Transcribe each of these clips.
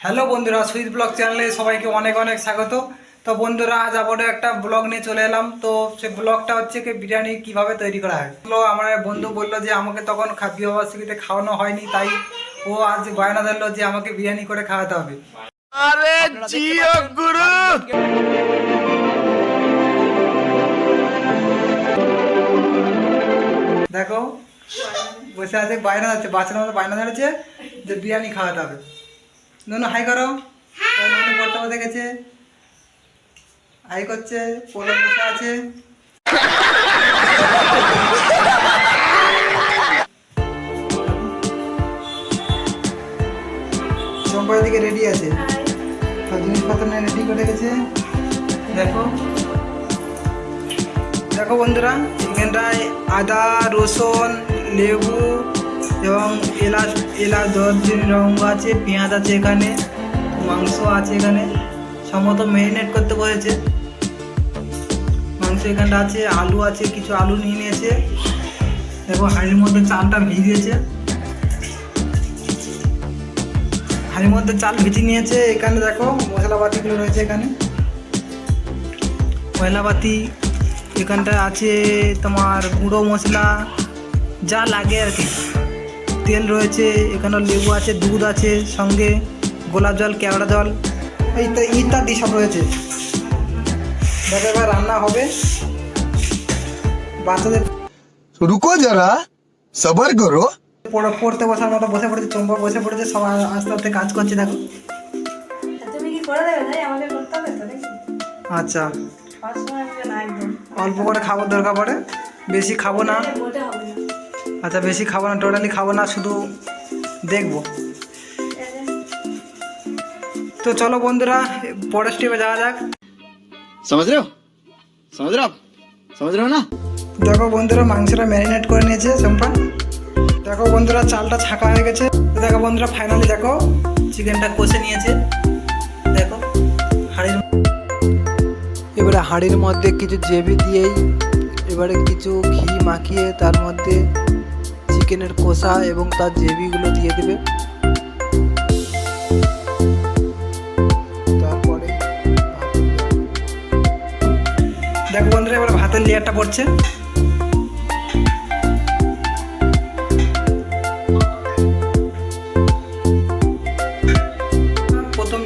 Hello বন্ধুরা sweet blog চ্যানেলে সবাইকে অনেক অনেক স্বাগত। তো বন্ধুরা আজ আবারও একটা ব্লগ নিয়ে চলে এলাম। তো সে ব্লগটা হচ্ছে কি বিরিয়ানি কীভাবে তৈরি করা হয়? তো আমার বন্ধু বলল যে আমাকে তখন বিবাহবার্ষিকীতে খাওয়ানো হয়নি তাই ও আজ বায়না ধরলো যে আমাকে বিরিয়ানি করে খাওয়াতে হবে। আরে জিও গুরু! দেখো বসে আছে বায়না ধরছে বাচ্চার বায়না ধরেছে যে বিরিয়ানি খাওয়াতে হবে। নুনু হাই করো। নুনু পড়তে বসে গেছে। হাই করছে পোলো বসে আছে। চম্পার দিকে রেডি আছে। জিনিসপত্র নিয়ে রেডি করে গেছে। দেখো। দেখো বন্ধুরা এখানটায় আদা রসুন লেবু এবং এলাচ এলাচ দিন রঙ আছে, পেঁয়াজ আছে এখানে, মাংস আছে এখানে, সম্ভবত ম্যারিনেট করতে বসেছে। মাংস এখানটা আছে, আলু আছে, কিছু আলু নিয়ে নিয়েছে দেখো হাঁড়ির মধ্যে চালটা ভিজিয়েছে। হাঁড়ির মধ্যে চাল ভিজিয়ে নিয়েছে, এখানে দেখো মশলাপাতিগুলো রয়েছে এখানে। মশলাপাতি এখানটায় আছে তোমার গুঁড়ো মশলা, যা লাগে আর কি। তেল রয়েছে এখানে লেবু আছে দুধ আছে সঙ্গে গোলাপ জল কেওড়া জল ইত্যাদি ইত্যাদি সব রয়েছে। দেখা এবার রান্না হবে। বাচ্চাদের রুকো যারা সবার করো। পড়তে বসার মতো বসে পড়েছে চম্পা বসে পড়েছে সব আস্তে আস্তে কাজ করছে দেখো। আচ্ছা। অল্প করে খাবার দরকার পড়ে বেশি খাব না। আচ্ছা বেশি খাব না টোটালি খাব না শুধু দেখব। তো চলো বন্ধুরা পরের স্টেপে যাওয়া যাক। সমুদ্র সমুদ্র সমুদ্র না? দেখো বন্ধুরা মাংসটা ম্যারিনেট করে নিয়েছে সম্পা দেখো বন্ধুরা চালটা ছাঁকা হয়ে গেছে। দেখো বন্ধুরা ফাইনালি দেখো চিকেনটা কষে নিয়েছে। দেখো হাঁড়ির এবারে হাঁড়ির মধ্যে কিছু জেবি দিয়েই এবারে কিছু ঘি মাখিয়ে তার মধ্যে চিকেনের কষা এবং তার জেবিগুলো দিয়ে দেবে। তারপরে দেখো বন্ধুরা, এবার ভাতের লেয়ারটা পড়ছে। প্রথম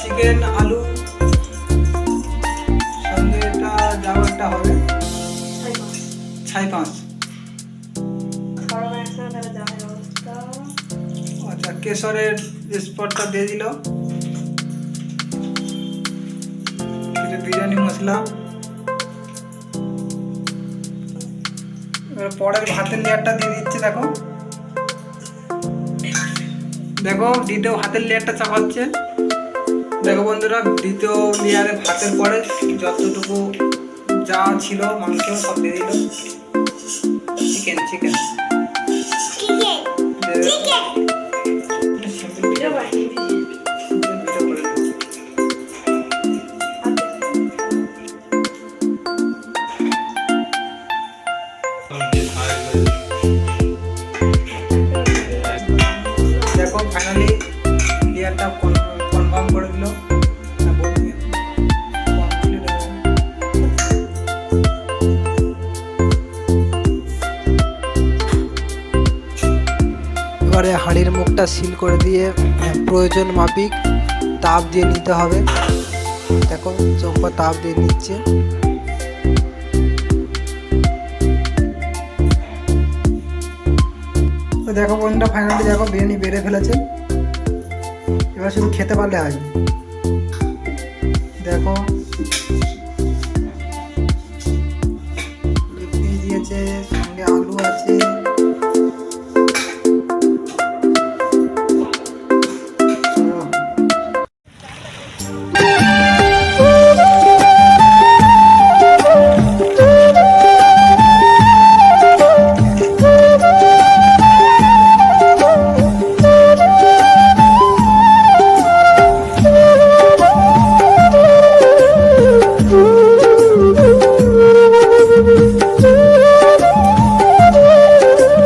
চিকেন, আলু একটা হবে। ছাই পাঁচ। কেশরের স্পটটা দিয়ে দিল। বিরিয়ানি মশলা। এবার পরের ভাতের লেয়ারটা দিয়ে দিচ্ছে, দেখো। দেখো, দ্বিতীয় হাতের লেয়ারটা চাপাচ্ছে। দেখো বন্ধুরা, দ্বিতীয় লেয়ারে ভাতের পরে যতটুকু যা ছিল মাংস সব দিয়ে দিল। চিকেন চিকেন কনফার্ম করে দিল। এবারে হাঁড়ির মুখটা সিল করে দিয়ে প্রয়োজন মাফিক তাপ দিয়ে নিতে হবে। দেখো চম্পা তাপ দিয়ে নিচ্ছে। দেখো বন্ধুরা ফাইনালি দেখো বিরিয়ানি বেড়ে ফেলেছে। এবার শুধু খেতে পারলে হয় দেখো।